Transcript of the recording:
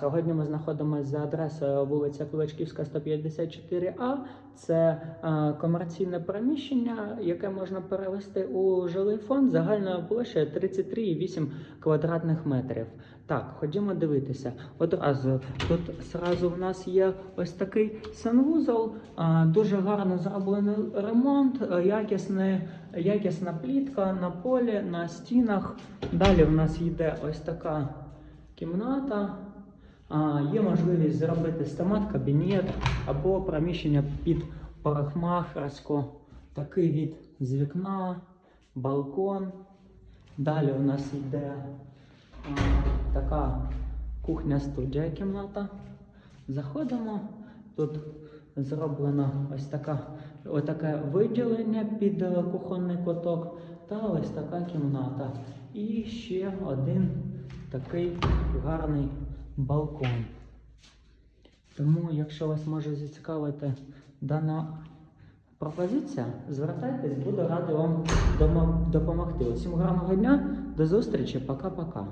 Сьогодні ми знаходимося за адресою вулиця Кулачківська, 154А. Це е, комерційне приміщення, яке можна перевести у жилий фонд загальною площею 33,8 квадратних метрів. Так, ходімо дивитися. Одразу тут зразу в нас є ось такий санвузол, е, дуже гарно зроблений ремонт, е, якісна плітка на полі, на стінах. Далі в нас йде ось така кімната. Є можливість зробити стомат, кабінет або приміщення під парикмахерську. Такий від з вікна, балкон. Далі у нас йде така кухня-студія кімната. Заходимо. Тут зроблено ось така, ось таке виділення під е, кухонний куток та ось така кімната. І ще один такий гарний балкон. Тому, якщо вас може зацікавити дана пропозиція, звертайтесь, буду радий вам допомогти. Усім гарного дня, до зустрічі, пока-пока.